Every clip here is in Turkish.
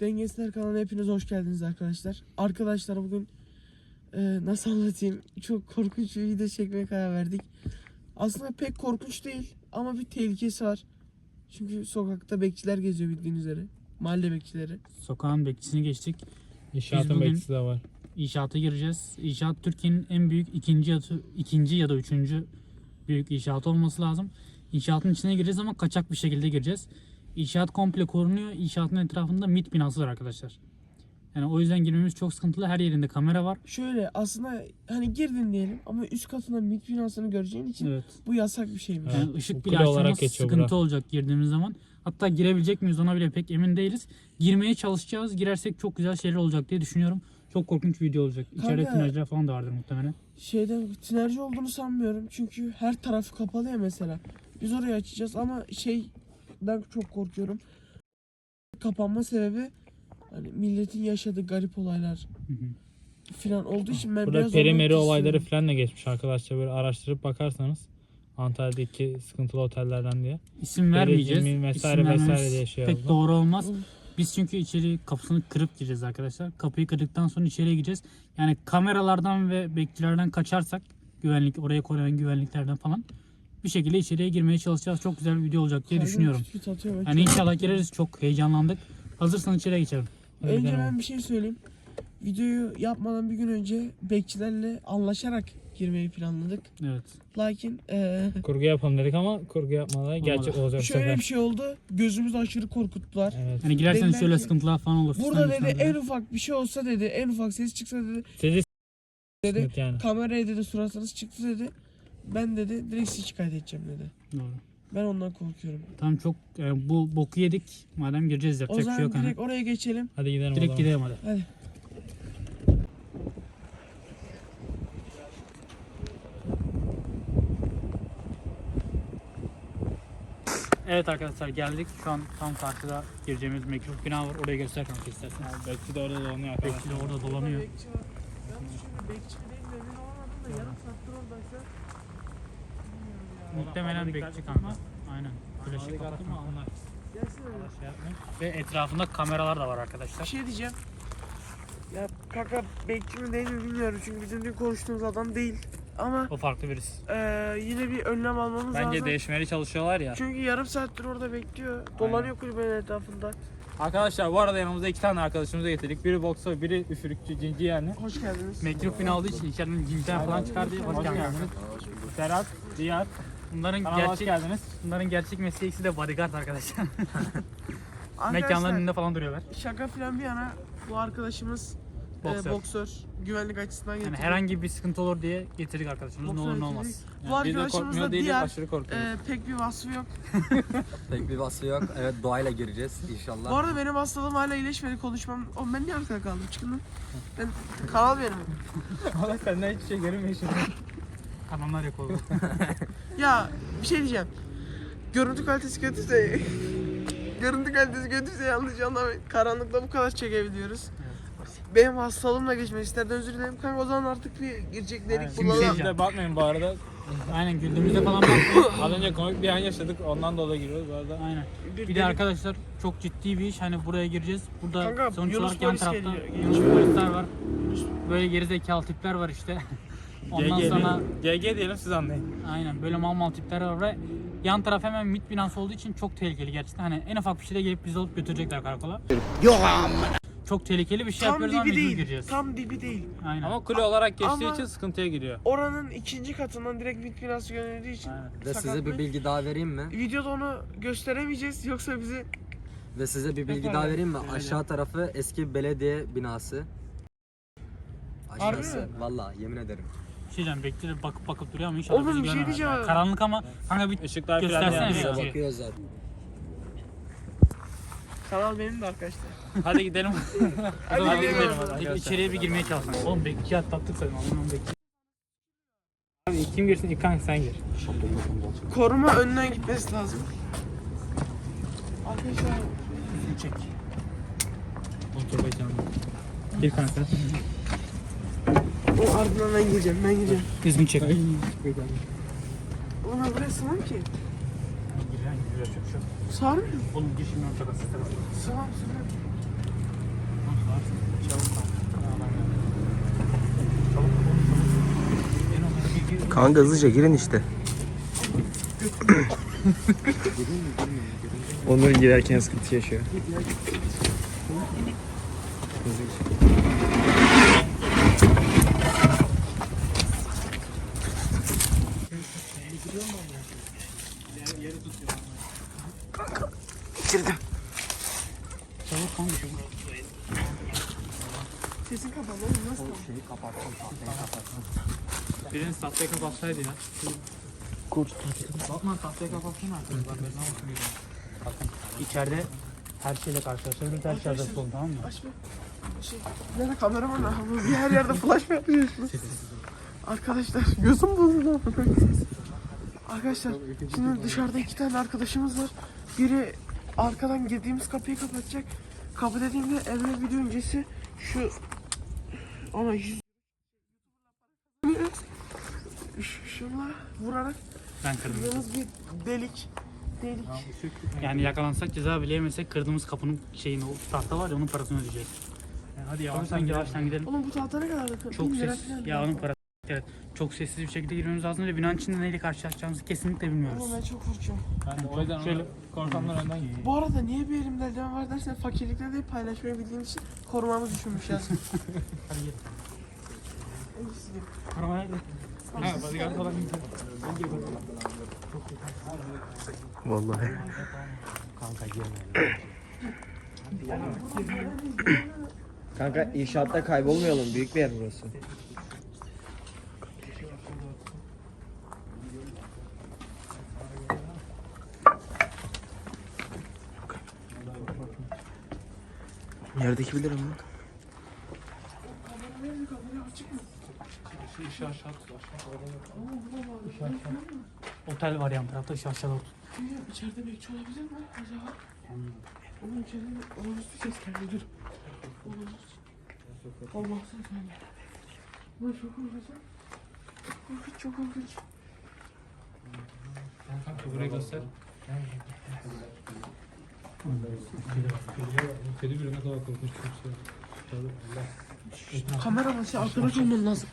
Dengesizler kanalına hepiniz hoş geldiniz arkadaşlar. Arkadaşlar bugün e, nasıl anlatayım çok korkunç bir video çekmeye karar verdik. Aslında pek korkunç değil ama bir tehlikesi var. Çünkü sokakta bekçiler geziyor bildiğiniz üzere. Mahalle bekçileri. Sokağın bekçisini geçtik. İnşaatın bugün- bekçisi de var. İnşaata gireceğiz. İnşaat Türkiye'nin en büyük ikinci ya, ikinci ya da üçüncü büyük inşaat olması lazım. İnşaatın içine gireceğiz ama kaçak bir şekilde gireceğiz. İnşaat komple korunuyor. İnşaatın etrafında MIT binası var arkadaşlar. Yani o yüzden girmemiz çok sıkıntılı. Her yerinde kamera var. Şöyle aslında hani girdin diyelim ama üst katında MİT binasını göreceğin için Evet. bu yasak bir şeymiş. Yani ışık bile kule olarak açmamız geçiyor sıkıntı bura. olacak girdiğimiz zaman. Hatta girebilecek miyiz ona bile pek emin değiliz. Girmeye çalışacağız. Girersek çok güzel şeyler olacak diye düşünüyorum. Çok korkunç bir video olacak. İçeride Kanka- tünelciler falan da vardır muhtemelen. Şeyden tinerci olduğunu sanmıyorum çünkü her tarafı kapalı ya mesela. Biz orayı açacağız ama şeyden çok korkuyorum. Kapanma sebebi hani milletin yaşadığı garip olaylar falan olduğu için ben Burada biraz perimeri olayları falan da geçmiş arkadaşlar. Böyle araştırıp bakarsanız Antalya'daki sıkıntılı otellerden diye. İsim vermeyeceğiz. Yemin vesaire İsim vesaire diye şey pek oldu. doğru olmaz. Biz çünkü içeri kapısını kırıp gireceğiz arkadaşlar. Kapıyı kırdıktan sonra içeriye gireceğiz. Yani kameralardan ve bekçilerden kaçarsak güvenlik oraya koyan güvenliklerden falan bir şekilde içeriye girmeye çalışacağız. Çok güzel bir video olacak diye Kalbim düşünüyorum. küt atıyor, Yani inşallah gireriz. Çok heyecanlandık. Hazırsan içeriye geçelim. Hadi Önce gidelim. ben bir şey söyleyeyim. Videoyu yapmadan bir gün önce bekçilerle anlaşarak girmeyi planladık. Evet. Lakin eee, Kurgu yapalım dedik ama kurgu yapmadan gerçek olacak bu şöyle sefer. bir şey oldu. Gözümüzü aşırı korkuttular. Evet. Yani girerseniz Dediler şöyle ki, sıkıntılar falan olur. Burada dedi en ufak bir şey olsa dedi, en ufak ses çıksa dedi, Sizi dedi s**t yani. kameraya dedi suratınız çıktı dedi. Ben dedi direkt sizi şikayet edeceğim dedi. Doğru. Ben ondan korkuyorum. Tamam çok e, bu boku yedik. Madem gireceğiz O yapacak bir zaman şey yok. Hani. direkt oraya geçelim. Hadi gidelim o Direkt zaman. gidelim hadi. Hadi. Evet arkadaşlar geldik. Şu an tam karşıda gireceğimiz mekan bina var. Oraya göster kanka istersen. Bekçi de orada dolanıyor Bekçi arkadaşlar. de orada dolanıyor. Bekçi var. Yalnız şimdi bekçi değil mi emin olamadım da yarım saattir oradaysa. Muhtemelen bekçi kanka. Aynen. Flaşı kapatma. Gelsene bir. Ve etrafında kameralar da var Bir arkadaşlar. şey diyeceğim. Ya kanka bekçi mi değil mi bilmiyorum çünkü bizim dün konuştuğumuz adam değil. Ama O farklı birisi. eee, yine bir önlem almamız Bence lazım. değişmeli çalışıyorlar ya. Çünkü yarım saattir orada bekliyor. Dolanıyor kulübenin etrafında. Arkadaşlar bu arada yanımızda iki tane arkadaşımızı getirdik. Biri boksör, biri üfürükçü, cinci yani. Hoş geldiniz. Mekruf bina olduğu için içeriden cinsel falan çıkar diye hoş geldiniz. Serhat, Diyar. Bunların Kanala hoş gerçek geldiniz. bunların gerçek mesleği ikisi de bodyguard arkadaşlar. Mekanların önünde falan duruyorlar. şaka falan bir yana bu arkadaşımız boksör, Boksör. boksör güvenlik açısından Yani getirdik. herhangi bir sıkıntı olur diye getirdik arkadaşımız. Ne Boksör olur ne getirdik. olmaz. Bu Biz de arkadaşımız korkmuyor da değiliz, diğer aşırı korkuyoruz. eee, pek bir vasfı yok. Pek bir vasfı yok. Evet doğayla gireceğiz inşallah. Bu arada benim hastalığım hala iyileşmedi konuşmam. Oğlum ben niye arkada kaldım? Çıkın lan. Ben kanal benim. Allah senden hiçbir şey görünmüyor şimdi. Adamlar yok oldu. Ya bir şey diyeceğim. Görüntü kalitesi kötüyse Görüntü kalitesi kötüyse yanlış anlamayın. Karanlıkta bu kadar çekebiliyoruz. Benim hastalığımla geçmek isterdi özür dilerim. Kanka o zaman artık bir girecek Aynen. bulalım. Kimse- de bakmayın bu arada. Aynen güldüğümüzde falan bakmayın. Az önce komik bir an yaşadık. Ondan dolayı giriyoruz bu arada. Aynen. Bir Bir de arkadaşlar çok ciddi bir iş. Hani buraya gireceğiz. Burada Kanka, sonuç Yunus olarak yan polis tarafta geliyor. Yunus polisler var. Böyle gerizekalı tipler var işte. Ondan GG sonra diyelim. GG diyelim siz anlayın. aynen böyle mal mal tipler var ve yan taraf hemen MIT binası olduğu için çok tehlikeli gerçekten. Hani en ufak bir şeyde gelip bizi alıp götürecekler karakola. Çok tehlikeli bir şey Tam yapıyoruz ama dibi mecbur değil. gireceğiz. Tam dibi değil. Aynen. Ama kule olarak geçtiği Ama- için sıkıntıya giriyor. Oranın ikinci katından direkt MİT binası yöneldiği için Aynen. Ve size sakatlık. bir bilgi daha vereyim mi? Videoda onu gösteremeyeceğiz yoksa bizi Ve size bir bilgi daha vereyim mi? Aşağı tarafı eski belediye binası. Harbi Aşağısı. Valla yemin ederim. Bir diyeceğim bekçiler bakıp bakıp duruyor ama inşallah Oğlum, bizi bir şey görmez. diyeceğim. Yani karanlık ama kanka bir Işıklar falan Göstersene yanıyor. bir Size Peki. bakıyor zaten. kanal benim de arkadaşlar. Hadi gidelim. Hadi, Hadi gidelim. gidelim. hadi. İçeriye bir girmeye çalışalım. Oğlum bekçi atlattık sayın Allah'ım bekçi. Abi kim girsin? İlk kanka sen gir. Koruma önden gitmesi lazım. Arkadaşlar Çek. Otur be canım. Gir kanka. O ardından ben gireceğim, ben gireceğim. Düzgün çek. Ona burası var ki. Giren girer çok çok. Sar mı? Oğlum girişim yok çok asistan. Sar, sar. Kanka hızlıca girin işte. Onların girerken sıkıntı yaşıyor. Hızlıca. Kapatsaydı ya. Bakma tahtayı kapatsana artık. Ben ben ne Bakın içeride her şeyle karşılaşabiliriz. Her şey hazır olun tamam mı? Aç bir. Şey, nerede kameraman ha? Bu Bir her yerde flash mı yapıyorsunuz? Arkadaşlar gözüm bozuldu. Arkadaşlar şimdi dışarıda iki tane arkadaşımız var. Biri arkadan girdiğimiz kapıyı kapatacak. Kapı dediğimde evre video öncesi şu ona yüz Şunla vurarak Ben kırdım. kırdığımız bir delik delik. Yani yakalansak ceza bile yemesek kırdığımız kapının şeyini o tahta var ya onun parasını ödeyeceğiz. Hadi Yavaştan yavaştan gidelim. Oğlum bu tahta ne kadar? Çok ses. Ya onun parası. Evet. Çok sessiz bir şekilde girmemiz lazım ve binanın içinde neyle karşılaşacağımızı kesinlikle bilmiyoruz. Oğlum ben çok korkuyorum. Ben de o yüzden şöyle korkanlar önden gidiyor. Bu arada niye bir elimde eldiven var dersen fakirlikte değil paylaşmayı bildiğim için korumamı düşünmüş yazın. Hadi gel. En iyisi gibi. Arabaya gidelim. Vallahi. Kanka inşaatta kaybolmayalım. Büyük bir yer burası. Yerdeki bilirim lan. Işığı aşağı tut aşağı. Otel var yan tarafta aşağıda otel. İçeride bekçi olabilir mi acaba? Onun içeride olumsuz ses geldi dur. Olumsuz. Allah'ım sen. Çok korkacağım. Çok korkunç çok korkunç. Kanka burayı göster. Kedi bile ne kadar korkunç bir şey. Kamera başı arkadaş olman lazım.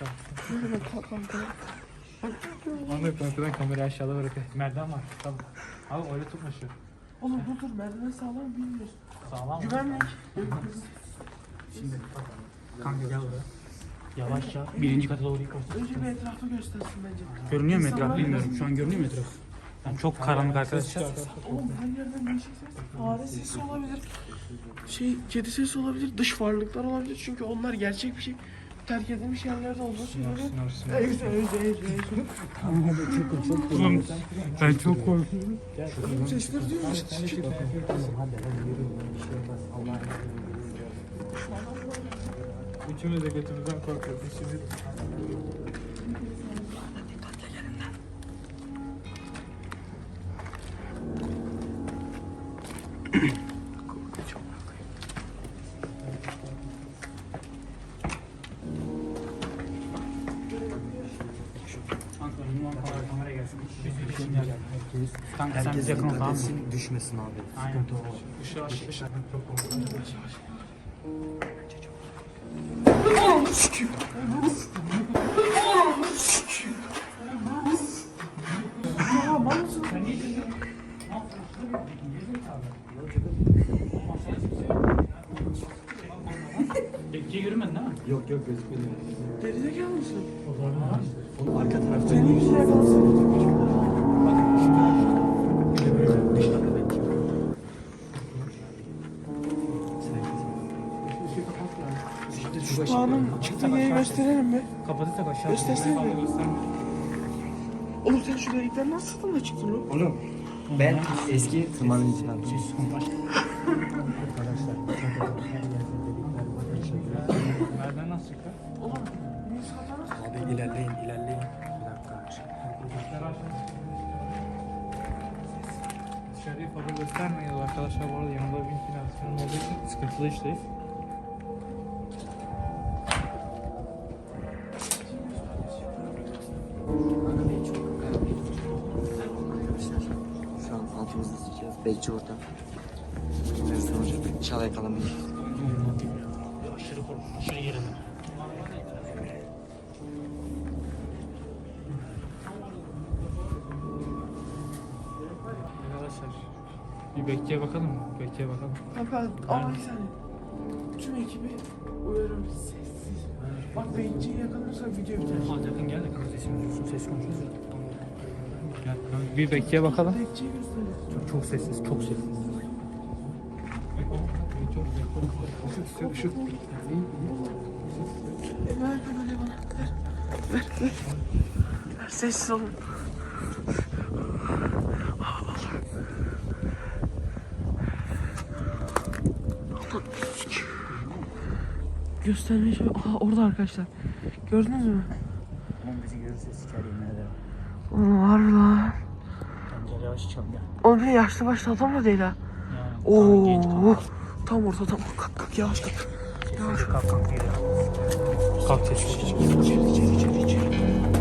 Onu korkudan kamerayı aşağıda bırak. Merdiven var. Tamam. Abi öyle tutma şu. Oğlum dur dur merdiven sağlam bilmiyoruz. Sağlam mı? Güvenlik. Şimdi kanka gel buraya. Yavaşça birinci kata doğru yukarı. Önce bir etrafı göstersin bence. Görünüyor mu etraf bilmiyorum. Şu an görünüyor mu etraf? Yani çok karanlık arkadaşlar. Oğlum her yerden değişik ses. Fare sesi olabilir. Şey kedi sesi olabilir. Dış varlıklar olabilir. Çünkü onlar gerçek bir şey. Terk edilmiş yerlerde olduğu için böyle. Evet, evet, evet, evet. Oğlum ben çok korkuyorum. Oğlum sesleri duyuyoruz. Üçümüz de götümüzden korkuyoruz. Şimdi Bize yakın tamam mı? düşmesin abi. Aynen. ışığı aç. Işığı. Bekçiye yürümedin değil mi? Yok yok gözükmüyor. Gerizekalı mısın? Oğlum arka tarafta Senin bir şey Şu dağının çıktığı yeri gösterelim mi? Kapatırsak aşağı. Göstersene mi? Oğlum sen şu delikten nasıl sıktın da çıktın lan? Oğlum ben eski tırmanıcı abi. Merdiven nasıl çıktı? Oğlum Abi ilerleyin ilerleyin. Bir dakika. Dışarıyı fazla göstermeyin arkadaşlar bu arada yanımda bir finansman olduğu için sıkıntılı işteyiz. Bekçi burada. Mezun olacak. Aşırı korktum. Aşırı gerildim. Bir bekçiye bakalım mı? Bekçiye bakalım. Bakalım. Ama bir saniye. Tüm ekibi uyarıyorum sessiz. Bak bekçiyi yakalarsa video biter. Hadi yakın gel kanka sesini duysun. Ses konuşuyoruz. Bir bekçiye bakalım. Çok, çok sessiz, çok sessiz. Şu, şu. Ver bana. Ver. Ver, ver. Ver, sessiz olun. Göstermeye şey... Aha orada arkadaşlar. Gördünüz mü? Oğlum bizi görürse siker yemin ederim. Oğlum harbi lan. Bir yaşlı başlı adam da değil ha. Yani, Oo. Tam orta tam. Kalk kalk yavaş kalk. Yavaş Kalk kalk. Kalk sessiz. İçeri içeri içeri içeri. Kanka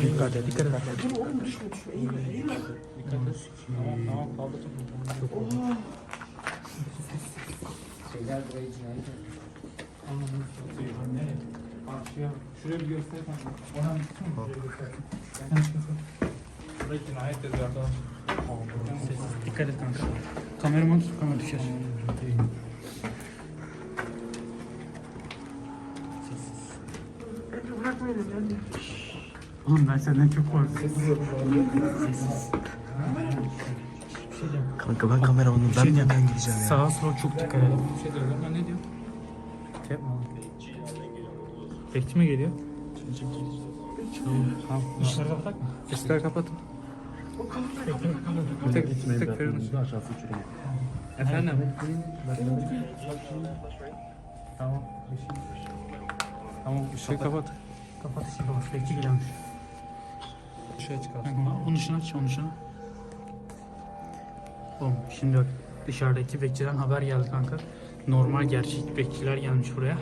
Dikkat et, dikkat et. Dur oğlum düşme düşme. Eğilme eğilme. Dikkat et. Tamam tamam kaldı. Oha. Karşıya, şuraya bir göster. Ona bir tutun mu? Şuraya göster. Şurada cinayet yazıyor arkadaş. Dikkat et kanka. Kameraman tut, kamera düşer. Emre bırakma beni hadi. Oğlum ben senden çok korkuyorum. Kanka ben kameramanım. Ben hemen gideceğim ya. Sağa sola çok dikkat et. Bir şey diyorlar. Ben ne diyor? Şey yapma oğlum. Bekçi mi geliyor? Tamam. Işıkları kapatak mı? Işıkları kapatın. Bir tek, bir tek Feridun. Efendim? Tamam. Tamam ışığı kapat. Kapat ışığı kapat. Bekçi geliyormuş. Işığı çıkar. Onun ışığını aç, onun ışığını. Oğlum şimdi bak dışarıdaki bekçiden haber geldi kanka. Normal gerçek bekçiler gelmiş buraya.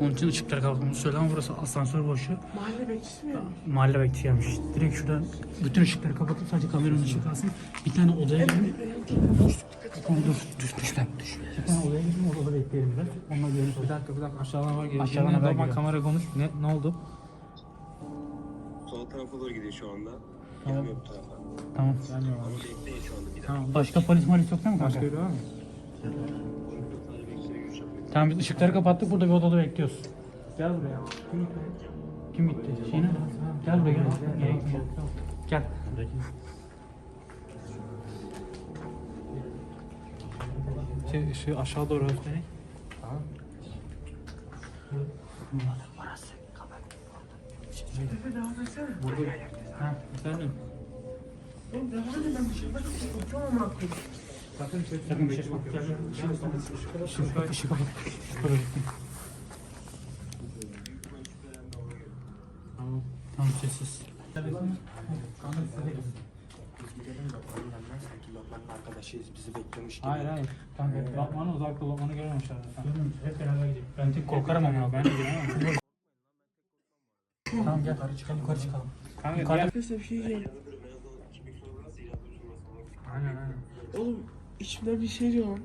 Onun için ışıkları kapatmamızı söyle ama burası asansör boşu. Mahalle bekçisi mi? Mahalle bekçisi gelmiş. Direkt şuradan bütün ışıkları kapatıp sadece kameranın ışığı kalsın. Bir tane odaya girin. Tamam dur, düş, düş lan, düş. Bir tane odaya girin, odada bekleyelim biraz. Onunla görüntü. Bir dakika bir dakika aşağıdan var geliyor. Aşağıdan haber geliyor. kamera konuş. Ne, ne oldu? Tarafa doğru gidiyor şu anda. Tamam. Gelmiyor bu tarafa. Tamam. Ama bekleyin şu anda bir dakika. Tamam. Başka polis malis yok değil mi kanka? Başka biri var mı? Sadece bekçilere görüş yapıyor. Tamam biz ışıkları kapattık burada bir odada bekliyoruz. Gel buraya. Kim gitti? Şey ne? Gel buraya gel. Gitmiş? Gel. Şey, ışığı aşağı doğru göstereyim. Efe devam etsene. Ha, efendim. Oğlum devam edin ben dışarıda bakıyorum amına koyayım. Sakın şey Sakın bir şey kapat. Işığı kapat. Şuraya gittim. Tamam. Tamam sessiz. Arkadaşıyız bizi beklemiş gibi. Hayır hayır. Kanka Lokman'ı uzak dur. Lokman'ı görmemiş arada. Hep beraber gidelim. Ben tek korkarım ama ben de giremem. Gel yukarı çıkalım yukarı çıkalım. Kanka diğer... Arkadaşlar bir şey diyeceğim. Aynen aynen. Oğlum içimden bir şey diyor lan.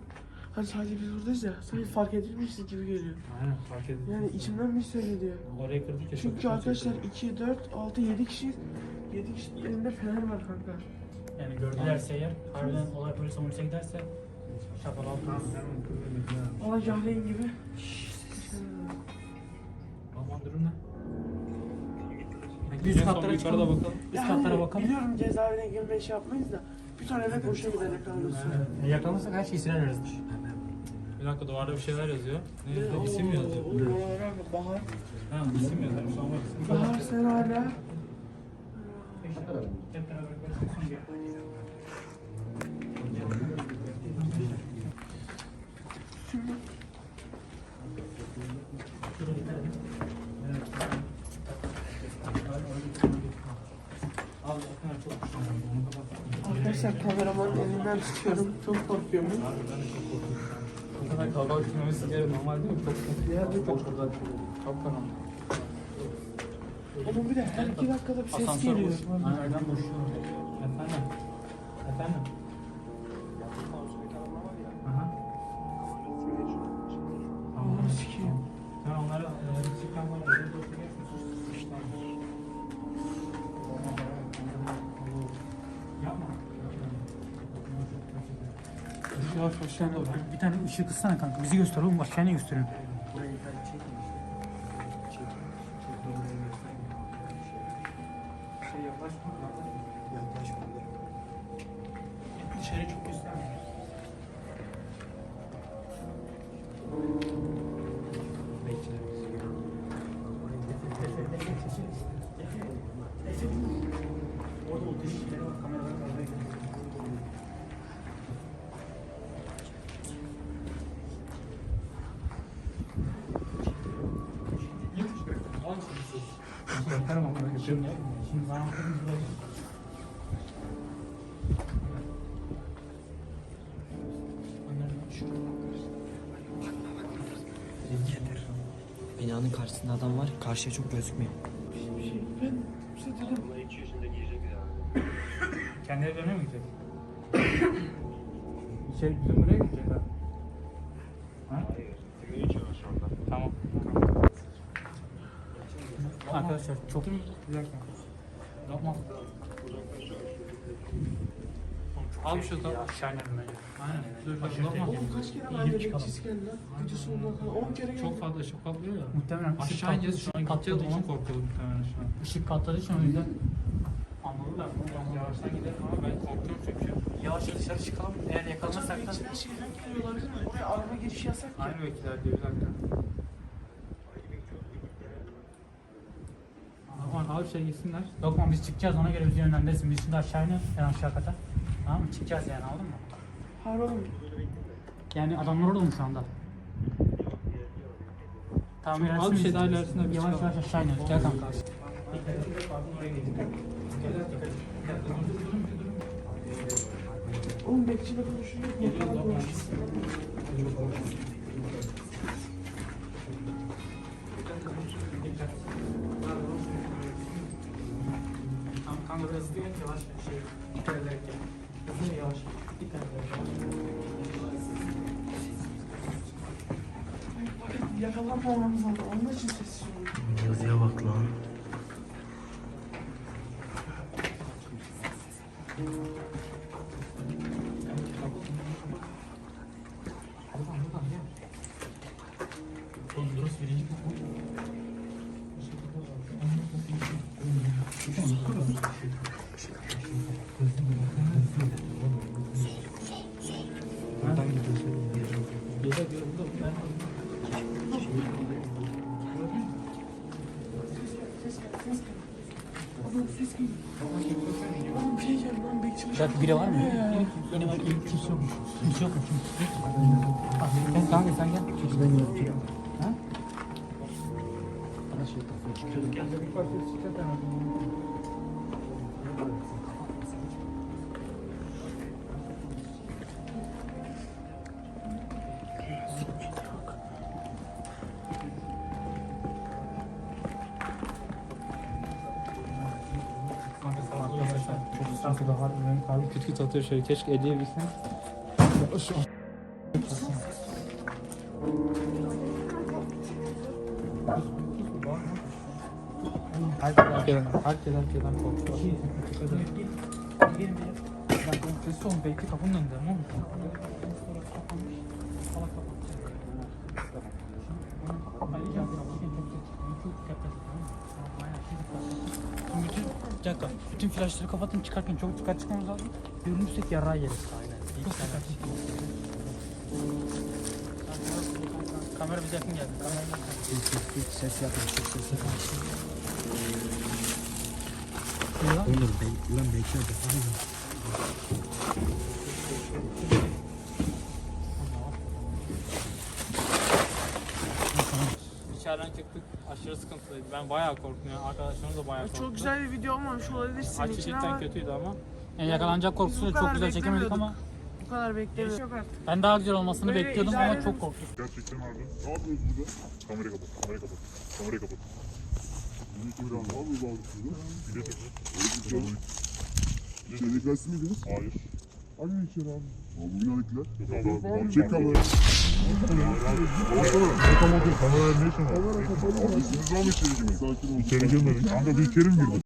Hani sadece biz buradayız ya. Sanki fark edilmişiz gibi geliyor. Aynen fark edin. Yani içimden bir şey söyledi. Orayı kırdık ya. Çünkü arkadaşlar 2, 4, 6, 7 kişi 7 kişinin elinde fener var kanka. Yani gördülerse eğer harbiden olay polis polise giderse şapalı altına. Valla Cahreyn gibi. Aman Üst katlara yukarıda çıkalım. bakalım. Üst katlara bakalım. Biliyorum cezaevine girmeyi şey yapmayız da. Bir tane de boşa gider yakalanırsın. Yakalanırsak her şeyi silerler. Bir dakika duvarda bir şeyler yazıyor. Ne yazıyor? İsim mi yazıyor? Bahar. Ha isim yazıyor. İsim Bahar sen hala. Hep beraber Arkadaşlar kameramanın elinden tutuyorum. Çok korkuyorum. Zaten kavga etmemesi gerekiyor. Normal değil mi? Çok çok çok çok çok karanlık. Oğlum bir de her iki dakikada bir ses geliyor. boş. Nereden boşuyor? Sen de bir, bir tane ışığı kıssana kanka. Bizi göster oğlum. Aşağıya yaklaş. Yaklaş. Dışarı çok gösterme. Orada şeyleri var, kameralar var. Binanın karşısında adam var. Karşıya çok gözükmüyor. Ben size dedim. Bunlar iki yaşında girecek bir daha. Kendi evlerine mi gidecek? şey bizim buraya gidecek. Ha? Hayır. Kimin içiyorlar şu anda? Tamam. Arkadaşlar çok dakika. Yapma. Al şu da bence. Aynen. Dur bak yapma. Oğlum kaç kere ben de lan. Kadar 10 kere geldi. Çok fazla ışık patlıyor ya. Muhtemelen Aşağı ineceğiz şu an gideceğiz için- korkuyorum muhtemelen şu an. Işık patladığı için o yüzden anladılar. Yavaştan gidelim ama ben korkuyorum çünkü. Yavaş dışarı çıkalım. Eğer yakalanırsak da Bekçiler şeyden geliyorlar değil mi? Oraya araba giriş yasak ya. Aynı vekiller diyor bir dakika. Abi şey gitsinler. Lokman biz çıkacağız ona göre bizi yönlendirsin. Biz şimdi aşağı iniyoruz. En aşağı kata. Tamam mı? Çıkacağız yani anladın mı? Hayır oğlum. Yani adamlar orada mı şu anda? Tamam Çok az bir şey daha ilerisinde bir Yavaş yavaş aşağı iniyoruz. Gel kanka. Oğlum bekçiyle konuşuyor. Konuşuyor. Yavaş şey Yakalanmamamız lazım. Onun için sessiz olun. Yazıya bak lan. Bir dakika biri var mı? Yine var. Kimse yokmuş. Kimse yokmuş. Sen kanka sen gel. Ha? Kanka kalbim küt küt atıyor şöyle. Keşke eleyebilsem. Herkes herkesten korkuyor. Bak oğlum sessiz olun bekle kapının önünde tamam bir dakika, bütün flaşları kapatın çıkarken çok dikkat çıkmamız lazım. Görünürsek yarağa yeriz. Aynen. Çok dikkat Kamera bize yakın geldi. Kamera yakın. Ses yapma. Çok ses yapma. Oğlum ben, lan bekle de. İçeriden çıktık. Aşırı sıkıntılıydı. Ben bayağı korktum ya. Arkadaşlarım da bayağı korktu. Çok güzel bir video olmamış olabilir senin için ama kötüydü ama. Yani yakalanacak korkusuyla kadar çok güzel çekemedik beklemiyorduk. ama bu kadar beklemiyorum. Yok artık. Ben daha güzel olmasını Böyle bekliyordum ama çok korktum. Gerçekten abi. Ne yapıyoruz burada? Kamerayı kapat, kamerayı kapat. Kamerayı kapat. Bir de takıl. İçeri gelsin miydiniz? Hayır. Hangi içeri abi? Yok abi. Çek kamerayı. Baksana. Kamerayı? Kamerayı ne işin var? Abi siz mı içeri girmeyin? Sakin olun. İçeri girmedik. Kanka bir içeri mi girdin?